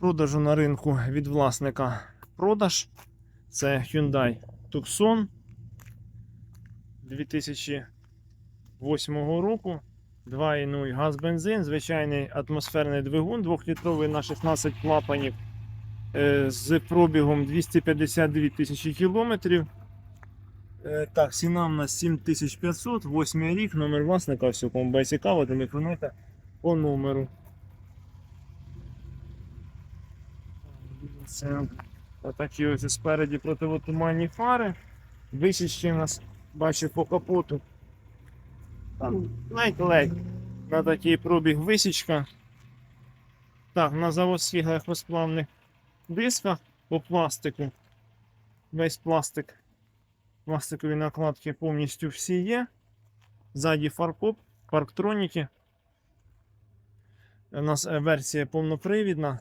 продажу на ринку від власника продаж. Це Hyundai Tucson 2008 року. 2.0 газ бензин, звичайний атмосферний двигун 2-літровий на 16 клапанів е, з пробігом 252 тисячі кілометрів. Е, Так, ціна в нас 7500, 8 рік, номер власника, все, кому буде цікаво, телефонуйте по номеру. Це такі ось спереді противотуманні фари. Висічки у нас бачу по капоту. Там ледь-ледь на такий пробіг висічка. Так, на заводських легкосплавних дисках по пластику. Весь пластик. Пластикові накладки повністю всі є. Ззаді фаркоп, парктроніки. У нас версія повнопривідна.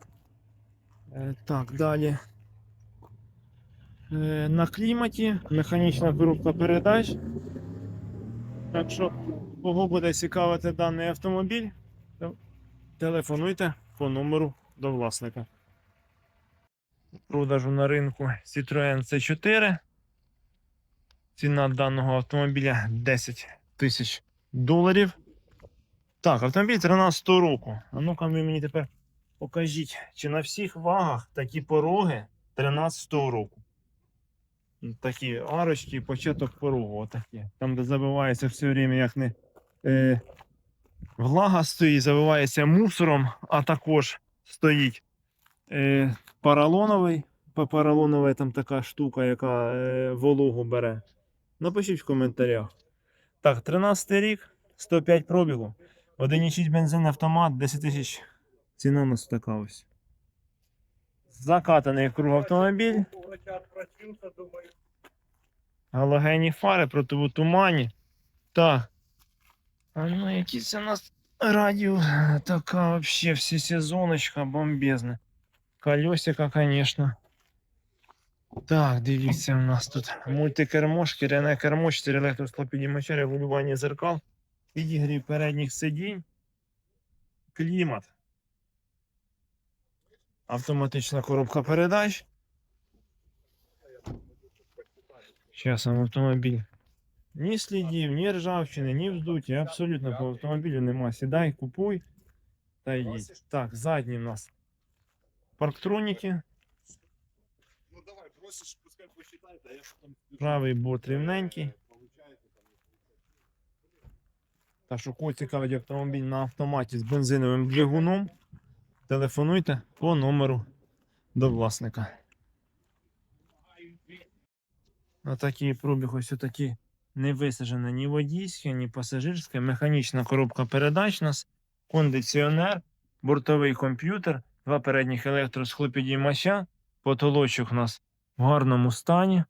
Е, Так, далі. Е, На кліматі механічна коробка передач. Так що, кого буде цікавити даний автомобіль, телефонуйте по номеру до власника. Продажу на ринку Citroen C4. Ціна даного автомобіля 10 тисяч доларів. Так, автомобіль 13 року. А ну-ка ви мені тепер покажіть, чи на всіх вагах такі пороги 13 року. Такі арочки, початок порогу, отакі. Там, де забивається все время, як не е, влага стоїть, забивається мусором, а також стоїть е, поролоновий. По поролоновій там така штука, яка е, вологу бере. Напишіть в коментарях. Так, 13 рік, 105 пробігу. 1,6 бензин автомат, 10 тисяч. Ціна у нас така ось. Закатаний круг автомобіль. Галогенні фари противотуманні. Так. А ну якісь у нас радіо. Така вообще всі сезоночка бомбезна. Колесика, конечно. Так, дивіться, у нас тут мультикермо, шкіряне кермо, 4 електросклопідіймача, регулювання зеркал, підігрів передніх сидінь, клімат. Автоматична коробка передач. Зараз вам автомобіль. Ні слідів, ні ржавчини, ні вздуті, абсолютно по автомобілю нема. Сідай, купуй та їдь. Так, задні в нас парктроніки, Ну давай, просишь, пускай посчитает, а я там... правий борт рівненький. Так що кого цікавить автомобіль на автоматі з бензиновим двигуном, телефонуйте по номеру до власника. На такий пробіг ось такі не висаджена ні водійське, ні пасажирське, механічна коробка передач у нас, кондиціонер, бортовий комп'ютер, два передніх електросхлопідіймача, потолочок у нас в гарному стані.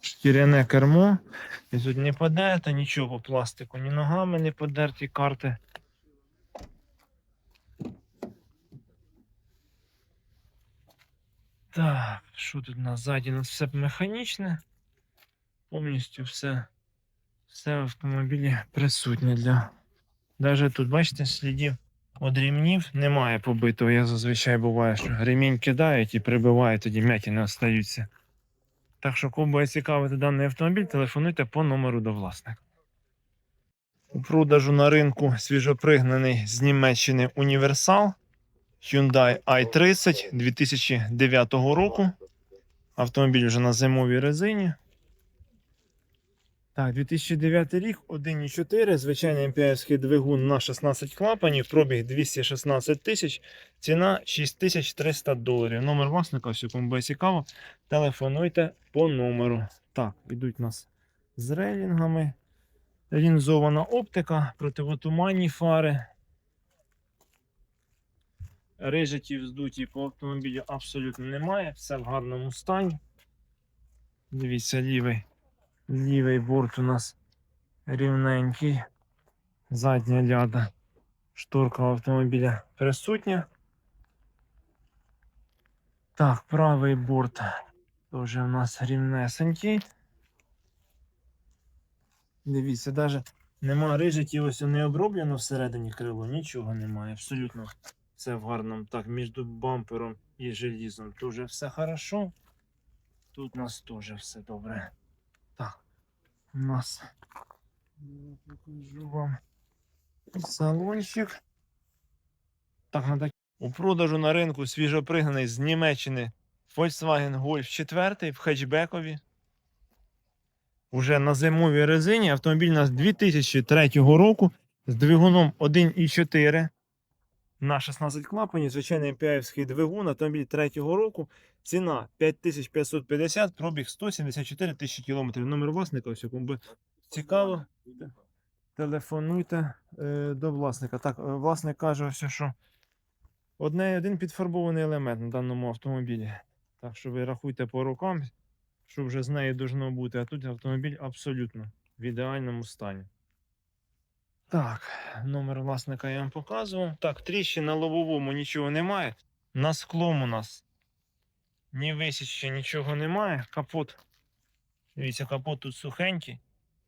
Шкіряне кермо. І тут не подерте нічого пластику, ні ногами не подерті карти. Так, що тут на ззаді? У нас все механічне. Повністю все, все в автомобілі присутнє для. Даже тут, бачите, слідів від ремнів немає побитого. Я зазвичай буває, що ремінь кидають і прибивають, тоді м'яті не остаються. Так що, кому цікавити даний автомобіль, телефонуйте по номеру до власника. У продажу на ринку свіжопригнаний з Німеччини універсал Hyundai i30 2009 року. Автомобіль вже на зимовій резині. Так, 2009 рік, 1,4, звичайний МПСський двигун на 16 клапанів, пробіг 216 тисяч, ціна 6300 доларів. Номер власника, все, кому буде цікаво, телефонуйте по номеру. Так, ідуть нас з рейлінгами. Лінзована оптика, противотуманні фари. Рижиків вздуті по автомобілю абсолютно немає, все в гарному стані. Дивіться, лівий. Лівий борт у нас рівненький. Задня ляда. Шторка автомобіля присутня. Так, правий борт теж у нас рівнесенький. Дивіться, навіть нема рижиків, ось не оброблено всередині крило, нічого немає, абсолютно Все в гарному. Так, між бампером і желізом теж все хорошо. Тут у нас теж все добре. Так, у нас я покажу вам салончик. Так, на так. У продажу на ринку свіжопригнаний з Німеччини Volkswagen Golf 4 в хетчбекові. Уже на зимовій резині автомобіль у нас 2003 року з двигуном 1,4 на 16 клапанів, звичайний MPI-вський двигун, автомобіль 3 року. Ціна 5550, пробіг 174 тисячі кілометрів. Номер власника, ось кому би цікаво. Телефонуйте е, до власника. Так, е, власник каже, ось, що одне, один підфарбований елемент на даному автомобілі. Так що ви рахуйте по рукам, що вже з нею должно бути. А тут автомобіль абсолютно в ідеальному стані. Так, номер власника я вам показував. Так, тріщин на лобовому нічого немає. На склом у нас ні висічки, нічого немає. Капот. Дивіться, капот тут сухенький.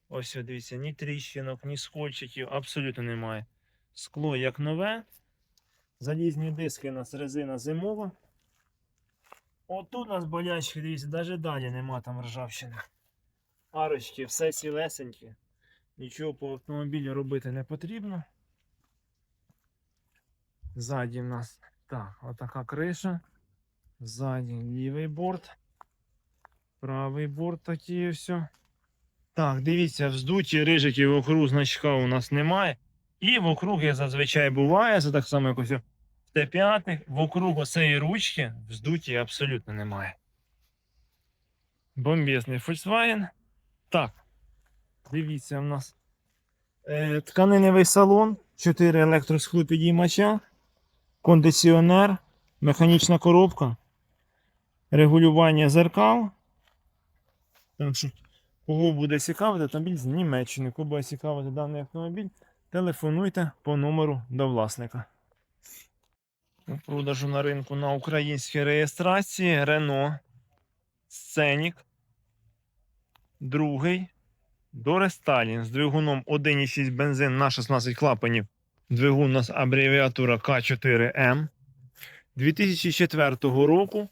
Ось, дивіться, ні тріщинок, ні скольчиків, абсолютно немає. Скло як нове. Залізні диски у нас резина зимова. Отут у нас болячки, дивіться, навіть далі нема там ржавчини. Арочки, все цілесенькі. Нічого по автомобілю робити не потрібно. Ззаді в нас так, отака криша. Ззаді лівий борт. Правий борт такий все. Так, дивіться, вздуті рижики вокруг значка у нас немає. І вокруг, як зазвичай буває, це так само якось Т5, вокруг оцеї ручки вздуті абсолютно немає. Бомбезний Volkswagen. Так, дивіться, в нас е, тканиневий салон, 4 електросхлопідіймача, кондиціонер, механічна коробка, регулювання зеркал. Так що, кого буде цікавити, автомобіль з Німеччини. Кого буде цікавити даний автомобіль, телефонуйте по номеру до власника. Продажу на ринку на українській реєстрації Renault Scenic. Другий Доресталін з двигуном 1,6 бензин на 16 клапанів. Двигун у нас абревіатура К4М. 2004 року.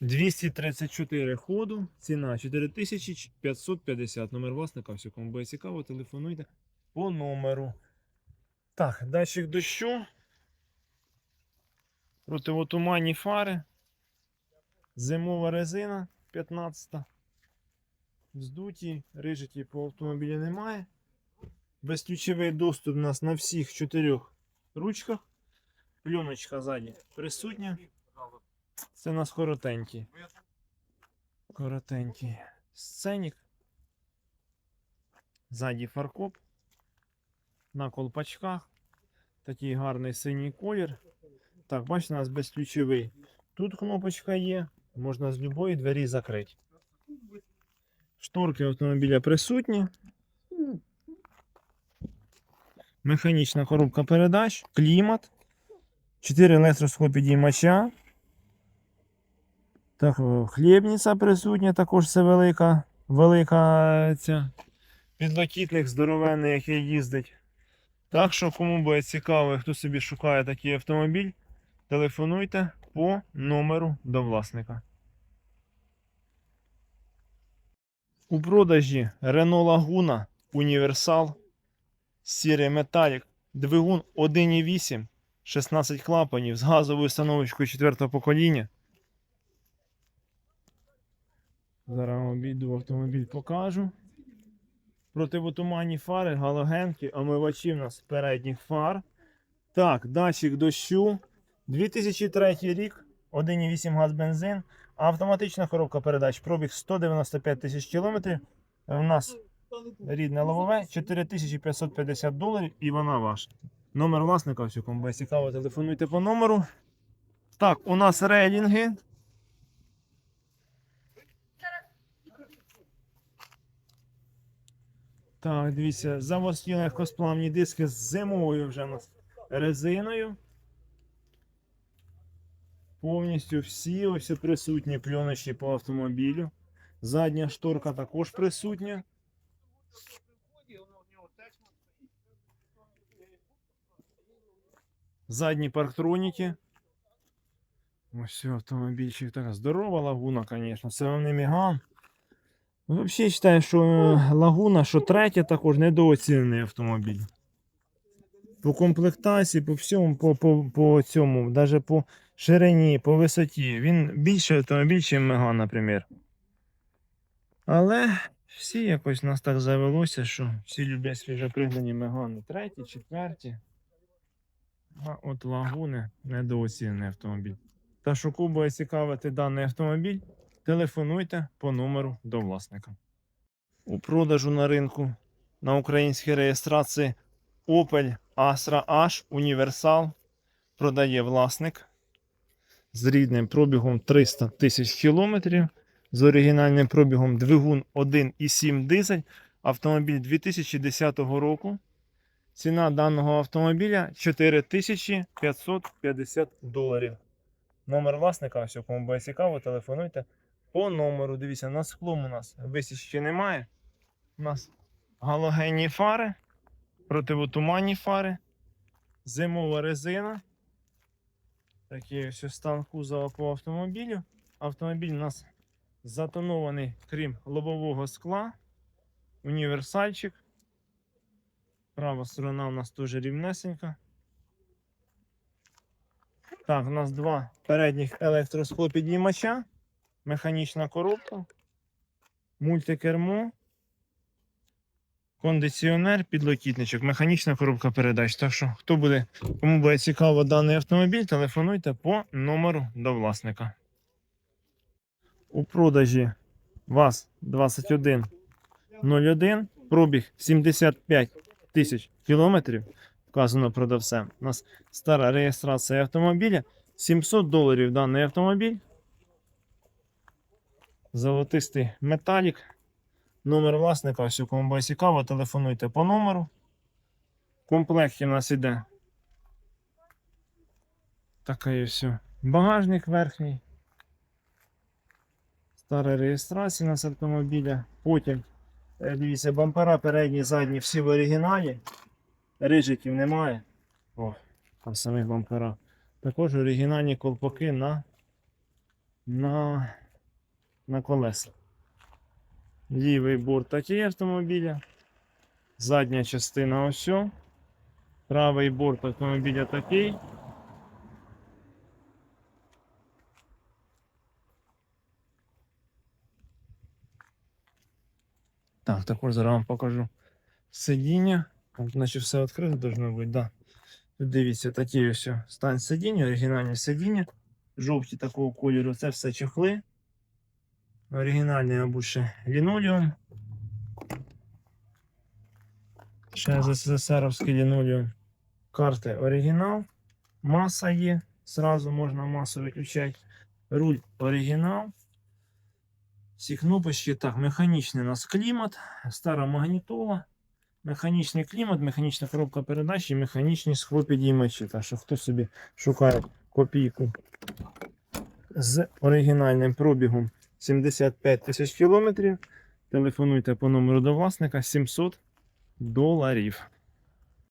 234 ходу. Ціна 4550. Номер власника. Все, кому буде цікаво, телефонуйте по номеру. Так, датчик дощу. Противотуманні фари. Зимова резина 15. Вздуті, рижиті по автомобілі немає. Безключовий доступ у нас на всіх чотирьох ручках. Пленочка ззаді присутня. Це у нас коротенький. Коротенький сценік. Ззаді фаркоп. На колпачках. Такий гарний синій колір. Так, бачите, у нас безключовий. Тут кнопочка є. Можна з любої двері закрити. Шторки автомобіля присутні. Механічна коробка передач, клімат, 4 електросхопідіймача. Так, хлібниця присутня, також це велика, велика ця підлокітник здоровенний, який їздить. Так що, кому буде цікаво, хто собі шукає такий автомобіль, телефонуйте по номеру до власника. У продажі Renault Laguna Універсал Сірий Металік. Двигун 1,8, 16 клапанів з газовою установочкою 4 покоління. Зараз обійду автомобіль покажу. Противотуманні фари, галогенки, омивачі в нас передніх фар. Так, датчик дощу. 2003 рік, 1,8 газ бензин. Автоматична коробка передач. Пробіг 195 тисяч кілометрів. У нас рідне лобове 4550 доларів і вона ваша. Номер власника, все, кому буде цікаво, телефонуйте по номеру. Так, у нас рейлінги. Так, дивіться, заводські легкосплавні диски з зимовою вже у нас резиною. Повністю всі ось присутні пленочі по автомобілю. Задня шторка також присутня. Задні парктроніки. Ось автомобільчик така здорова лагуна, звісно. Це вам не міган. Взагалі вважаю, що е, лагуна, що третя також недооцінений автомобіль. По комплектації, по всьому, по, по, по цьому, навіть по ширині, по висоті. Він більший автомобіль, ніж Меган, наприклад. Але всі якось нас так завелося, що всі люблять свіжопригнані Мегани. Треті, четверті. А от лагуни недооцінений автомобіль. Та що кого цікавити даний автомобіль, телефонуйте по номеру до власника. У продажу на ринку на українській реєстрації Opel Astra H Універсал продає власник з рідним пробігом 300 тисяч кілометрів, з оригінальним пробігом двигун 1,7 дизель, автомобіль 2010 року. Ціна даного автомобіля 4550 доларів. Номер власника, ось кому буде цікаво, телефонуйте по номеру. Дивіться, на склом у нас висічки немає. У нас галогенні фари, противотуманні фари, зимова резина. Такий ось стан кузова по автомобілю. Автомобіль у нас затонований, крім лобового скла. Універсальчик. Права сторона у нас теж рівнесенька. Так, у нас два передніх електросклопідіймача, механічна коробка, мультикермо, кондиціонер, підлокітничок, механічна коробка передач. Так що, хто буде, кому буде цікаво даний автомобіль, телефонуйте по номеру до власника. У продажі ВАЗ 2101, пробіг 75 тисяч кілометрів вказано продавцем. У нас стара реєстрація автомобіля. 700 доларів даний автомобіль. Золотистий металік. Номер власника, ось у кому буде цікаво, телефонуйте по номеру. В комплекті у нас іде. Такий все. Багажник верхній. Стара реєстрація у нас автомобіля. Потім, е, дивіться, бампера передні, задні, всі в оригіналі. Рижиків немає. О, там самих бампера. Також оригінальні колпаки на, на, на колеса. Лівий борт такий автомобіля. Задня частина ось. Правий борт автомобіля такий. Так, також зараз вам покажу сидіння. Наче все відкрито должно бути, да. Дивіться, такі ось стан сидіння, оригінальні сидіння. Жовті такого кольору, це все чехли. Оригінальний, мабуть, ще лінолеум. Ще СССРовський лінолеум. Карти оригінал. Маса є. Сразу можна масу виключати. Руль оригінал. Всі кнопочки. Так, механічний у нас клімат, стара магнітола. Механічний клімат, механічна коробка передач і механічні схлопідіймачі. Так що хто собі шукає копійку з оригінальним пробігом 75 тисяч кілометрів, телефонуйте по номеру до власника 700 доларів.